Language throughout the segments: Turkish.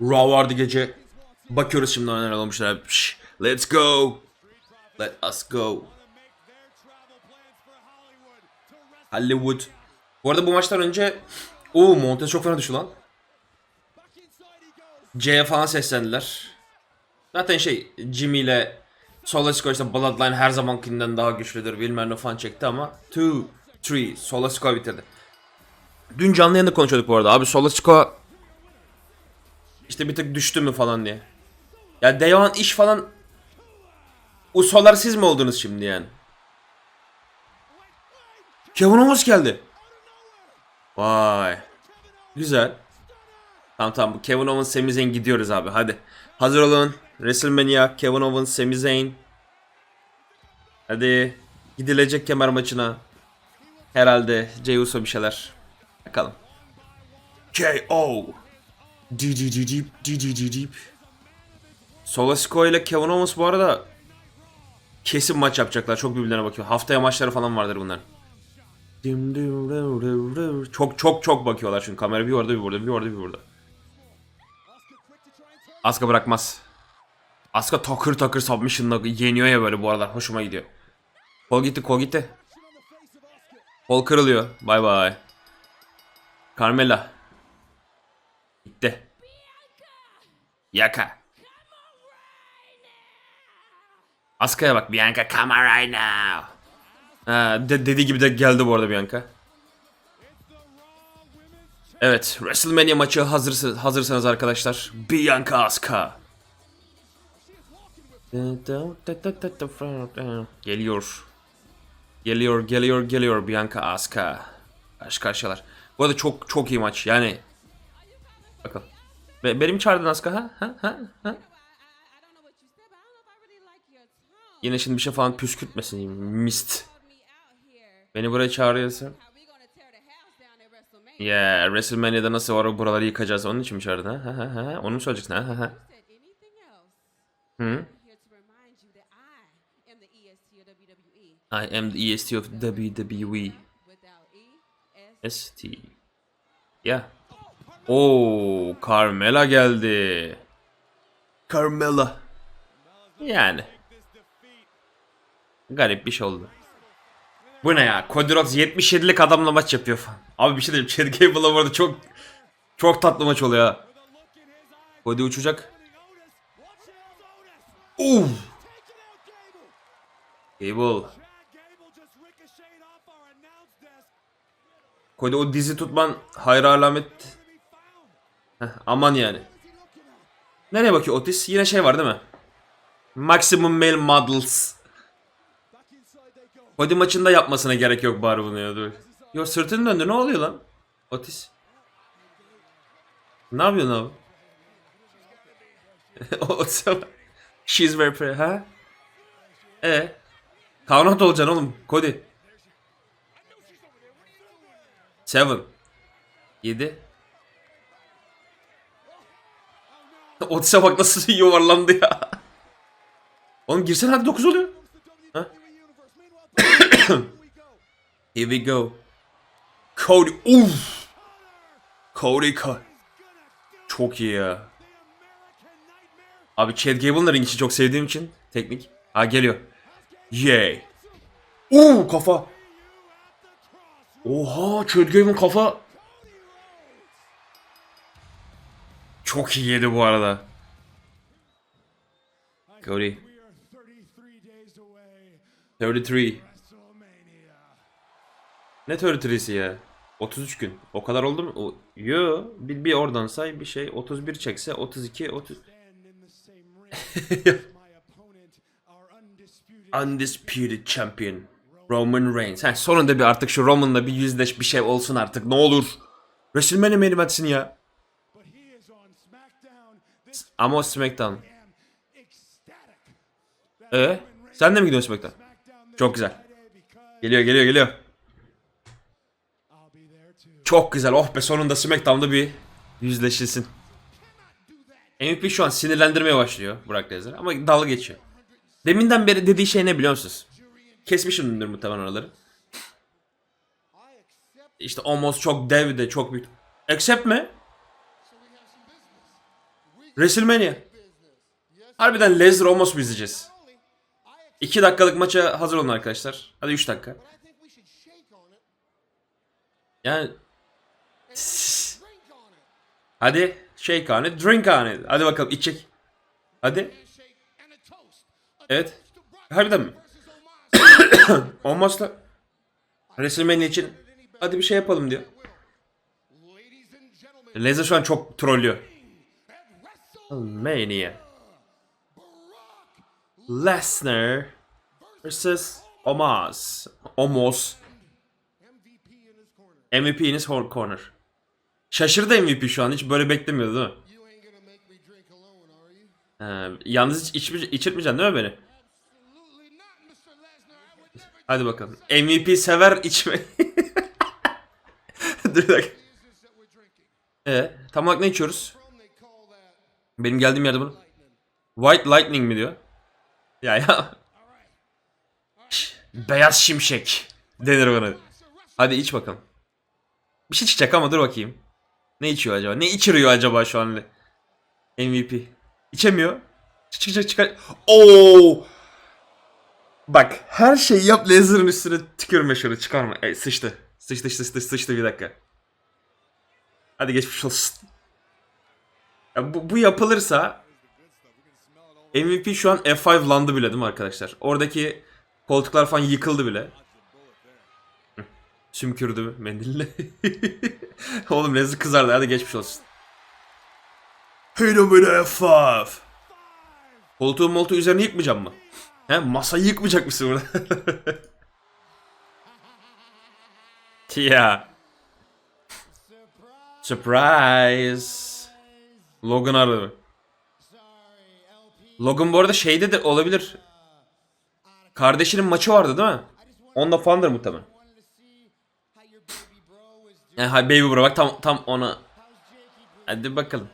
Raw vardı gece. Bakıyoruz şimdi neler olmuşlar. Şş, Let's go. Let us go. Hollywood. Bu arada bu maçtan önce o Montez çok fena düştü lan. C'ye falan seslendiler. Zaten şey Jimmy ile Solasco işte Bloodline her zamankinden daha güçlüdür bilmem ne falan çekti ama 2, 3 Solasco bitirdi. Dün canlı yayında konuşuyorduk bu arada. Abi Solasco işte bir tık düştü mü falan diye. Ya Devan iş falan Usolar siz mi oldunuz şimdi yani? Kevin Owens geldi. Vay. Güzel. Tamam tamam bu Kevin Owens Sami Zayn gidiyoruz abi hadi. Hazır olun. WrestleMania Kevin Owens Sami Zayn. Hadi. Gidilecek kemer maçına. Herhalde Jey Uso bir şeyler. Bakalım. KO. Deep deep. Solasco ile Kevin Owens bu arada kesin maç yapacaklar. Çok birbirlerine bakıyor. Haftaya maçları falan vardır bunların. Çok çok çok bakıyorlar çünkü kamera bir orada bir burada bir orada bir burada. Aska bırakmaz. Aska takır takır submission'la yeniyor ya böyle bu aralar. Hoşuma gidiyor. Kol gitti kol gitti. Kol kırılıyor. Bay bay. Carmella. Gitti. Yaka. Aska'ya bak. Bianca come right now. Ha, de- dediği gibi de geldi bu arada Bianca. Evet, WrestleMania maçı hazırsınız, hazırsanız arkadaşlar. Bianca Asuka. Geliyor. Geliyor, geliyor, geliyor Bianca Asuka. Karşı karşıyalar. Bu arada çok çok iyi maç. Yani bakalım. Be- benim çağırdın Asuka ha? Ha? Ha? Ha? Yine şimdi bir şey falan püskürtmesin. Mist. Beni buraya çağırıyorsa. Ya yeah, WrestleMania'da nasıl var buraları yıkacağız onun için mi çağırdın ha? Ha ha ha. Onu mu söyleyeceksin ha ha ha. Hı? I am the EST of WWE. ST. Ya. Oo, Carmella geldi. Carmella. Yani. Garip bir şey oldu. Bu ne ya? Cody Rhodes 77'lik adamla maç yapıyor falan. Abi bir şey diyeyim. Chad Gable'la bu arada çok çok tatlı maç oluyor ha. Cody uçacak. Uf. Gable. Cody o dizi tutman hayra alamet. Heh, aman yani. Nereye bakıyor Otis? Yine şey var değil mi? Maximum Male Models. Cody maçında yapmasına gerek yok bari bunu ya. Dur. Yo sırtını döndü ne oluyor lan? Otis. Ne yapıyorsun abi? Otis She's very pretty ha? E. Count olacaksın oğlum. Cody. Seven. Yedi. Otis'e bak nasıl yuvarlandı ya. Oğlum girsene hadi 9 oluyor. Ha? Here we go. Cody. Uf. Cody Ka- Çok iyi ya. Abi Chad Gable'ın ring işi çok sevdiğim için teknik. Ha geliyor. Yay. Uuu kafa. Oha Chad Gable'ın kafa. Çok iyi yedi bu arada. Cody. 33. Ne 33'si ya? 33 gün. O kadar oldu mu? Yo, bir, bir oradan say bir şey 31 çekse 32 30 Undisputed Champion Roman Reigns. Ha, sonunda bir artık şu Roman'la bir yüzleş bir şey olsun artık ne olur. WrestleMania main ya. Ama o SmackDown. Ee, sen de mi gidiyorsun SmackDown? Çok güzel. Geliyor geliyor geliyor. Çok güzel. Oh be sonunda SmackDown'da bir yüzleşilsin. MVP şu an sinirlendirmeye başlıyor Brock Lesnar ama dalga geçiyor. Deminden beri dediği şey ne biliyor musunuz? Kesmişimdir muhtemelen oraları. İşte Omos çok dev de çok büyük. Accept mi? WrestleMania. Harbiden Lesnar Omos mu izleyeceğiz? 2 dakikalık maça hazır olun arkadaşlar. Hadi 3 dakika. Yani Hadi shake on it, drink on it. Hadi bakalım içecek. Hadi. Evet. Harbiden mi? Olmazsa WrestleMania için hadi bir şey yapalım diyor. Lesnar şu an çok trollüyor. Mania. Lesnar vs. Omos. Omos. MVP in his corner. Şaşırdı MVP şu an. Hiç böyle beklemiyordu değil mi? Ee, yalnız hiç içme, içirtmeyeceksin değil mi beni? Hadi bakalım. MVP sever içme. Dur bir dakika. Ee, tam olarak ne içiyoruz? Benim geldiğim yerde bunu. White Lightning mi diyor? Ya ya. Beyaz şimşek denir bana. Hadi iç bakalım. Bir şey çıkacak ama dur bakayım. Ne içiyor acaba? Ne içiriyor acaba şu an? MVP. İçemiyor. Çıkacak çıkar. Oo! Bak her şeyi yap laser'ın üstüne tükürme şunu çıkarma. Ey sıçtı. Sıçtı sıçtı sıçtı bir dakika. Hadi geçmiş olsun. Ya bu, bu yapılırsa MVP şu an F5 landı bile değil mi arkadaşlar? Oradaki koltuklar falan yıkıldı bile. Sümkürdü mendille. Oğlum Lezi kızardı hadi geçmiş olsun. Him with F5. Koltuğu moltuğu üzerine yıkmayacağım mı? He masayı yıkmayacak mısın burada? ya. Surprise. Logan aradı. Logan bu arada şeyde de olabilir. Kardeşinin maçı vardı değil mi? Onda falandır muhtemelen. Yani hay baby bro bak tam tam ona. Hadi bakalım.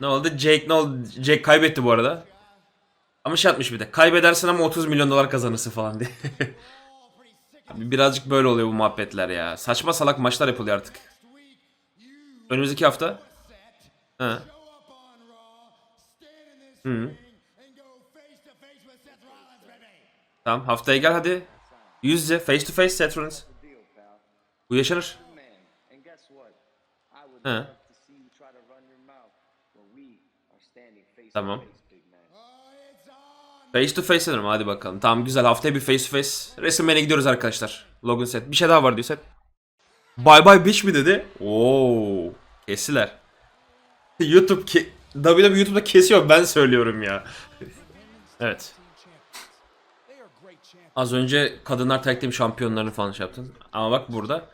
Ne oldu? Jake ne oldu? Jake kaybetti bu arada. Ama şey atmış bir de. Kaybedersin ama 30 milyon dolar kazanırsın falan diye. Birazcık böyle oluyor bu muhabbetler ya. Saçma salak maçlar yapılıyor artık. Önümüzdeki hafta. Ha. Hı. Tamam haftaya gel hadi. Yüz yüze face to face Seth Rollins. Bu yaşanır. Tamam. face, to face sanırım hadi bakalım. Tamam güzel haftaya bir face to face. WrestleMania'ya gidiyoruz arkadaşlar. Logan set. Bir şey daha var diyor set. Bye bye bitch mi dedi? Oo, kestiler. YouTube ke WWE YouTube'da kesiyor ben söylüyorum ya. evet. Az önce kadınlar tag team şampiyonlarını falan şey yaptın. Ama bak burada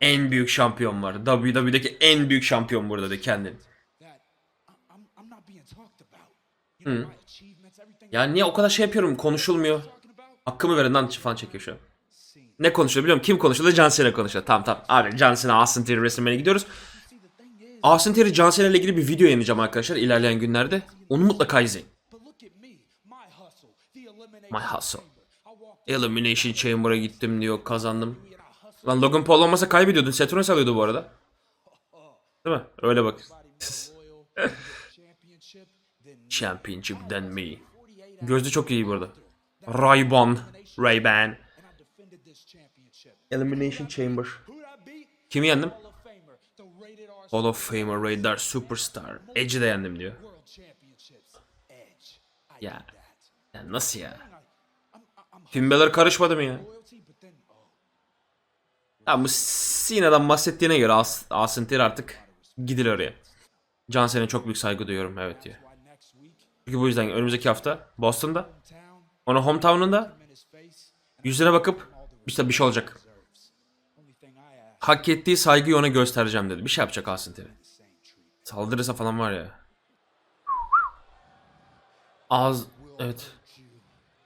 en büyük şampiyon var. WWE'deki en büyük şampiyon burada de kendin. everything Ya niye o kadar şey yapıyorum konuşulmuyor. Hakkımı verin lan falan çekiyor şu an. Ne konuşuyor biliyorum. Kim konuşuyor John Cena konuşuyor. Tamam tamam. Abi John Cena Austin Theory WrestleMania'ya gidiyoruz. John Cena ile ilgili bir video yayınlayacağım arkadaşlar ilerleyen günlerde. Onu mutlaka izleyin. My hustle, elimination Chamber'a gittim diyor kazandım. Lan Logan Paul olmasa kaybediyordun. Rollins alıyordu bu arada. Değil mi? Öyle bak. championship, than me. Gözü çok iyi bu arada. Ray-Ban. Ray-Ban. Elimination Chamber. Kimi yendim? Hall of Famer, Radar, Superstar. Edge'i de yendim diyor. Ya. ya nasıl ya? Finbeler karışmadı mı ya? Ya bu Cena'dan bahsettiğine göre As artık gidilir oraya. Cansen'e çok büyük saygı duyuyorum evet diyor. Çünkü bu yüzden önümüzdeki hafta Boston'da. Onun hometown'unda yüzüne bakıp işte bir şey olacak. Hak ettiği saygıyı ona göstereceğim dedi. Bir şey yapacak same treat. Saldırırsa falan var ya. Az evet.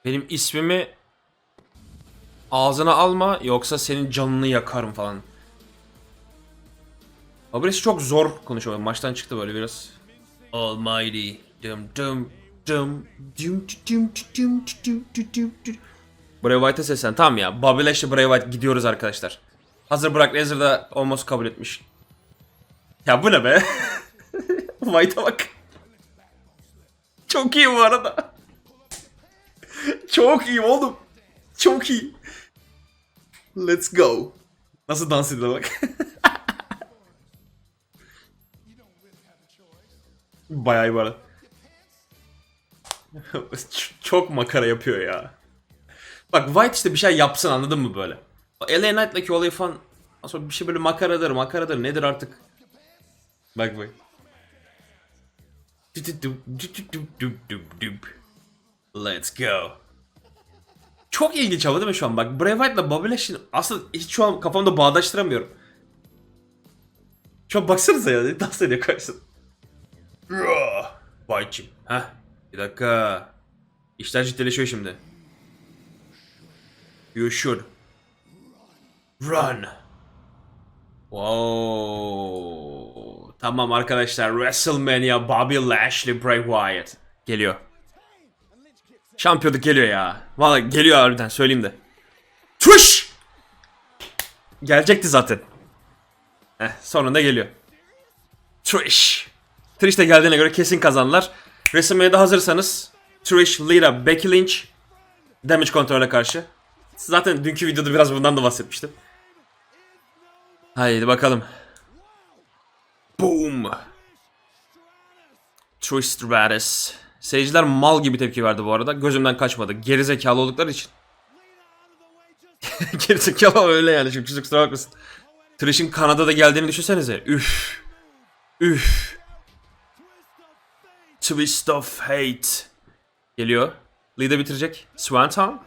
Benim ismimi ağzına alma yoksa senin canını yakarım falan. Fabrice çok zor konuşuyor. Maçtan çıktı böyle biraz. Almighty. Dum dum dum dum dum dum dum dum dum dum. Bray Wyatt'a seslen. Tamam ya. Bobby Lashley Bray Wyatt gidiyoruz arkadaşlar. Hazır Brock Lesnar da almost kabul etmiş. Ya bu ne be? White'a bak. Çok iyi bu arada. Çok iyi oğlum. Çok iyi. Let's go. Nasıl dans ediyor bak. Bayağı iyi bu arada. Çok makara yapıyor ya. Bak White işte bir şey yapsın anladın mı böyle? LA Knight'daki olayı falan aslında bir şey böyle makaradır makaradır nedir artık? Bak bak. Let's go. Çok ilginç ama değil mi şu an? Bak Bray Wyatt'la Bobby Lashley aslında hiç şu an kafamda bağdaştıramıyorum. Şu an baksanıza ya dans ediyor karşısında. White'cim. Heh. Bir dakika. İşler ciddileşiyor şimdi. You should. Run. Wow. Tamam arkadaşlar. WrestleMania Bobby Lashley Bray Wyatt. Geliyor. Şampiyonluk geliyor ya. Vallahi geliyor harbiden söyleyeyim de. Tuş! Gelecekti zaten. Heh, sonunda geliyor. Trish. Trish de geldiğine göre kesin kazanlar. WrestleMania'da hazırsanız Trish, Lita, Becky Lynch Damage kontrole karşı. Zaten dünkü videoda biraz bundan da bahsetmiştim. Haydi bakalım. Boom. Trish Stratus. Seyirciler mal gibi tepki verdi bu arada. Gözümden kaçmadı. Geri zekalı oldukları için. Geri zekalı öyle yani. Şimdi çocuk kusura bakmasın. Trish'in Kanada'da geldiğini düşünsenize. Üf. Üf. Twist of Hate. Geliyor. Lida bitirecek. Swanton.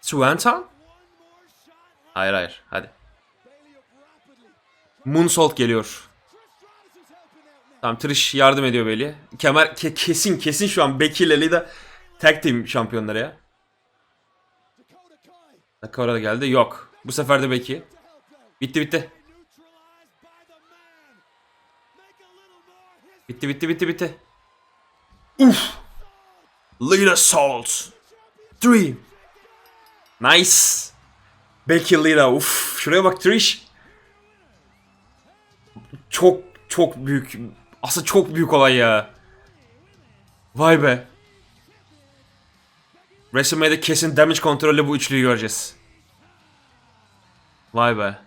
Swanton. Hayır hayır. Hadi. Moonsault geliyor. Tamam Trish yardım ediyor Bailey. Kemer ke- kesin kesin şu an Becky ile Lida tag team şampiyonları ya. Dakika da geldi. Yok. Bu sefer de Becky. Bitti bitti. Bitti bitti bitti bitti. Uf. Lita Salt. 3. Nice. Becky Lita. Uf. Şuraya bak Trish. Çok çok büyük. Aslında çok büyük olay ya. Vay be. WrestleMania'da kesin damage kontrolle bu üçlüyü göreceğiz. Vay be.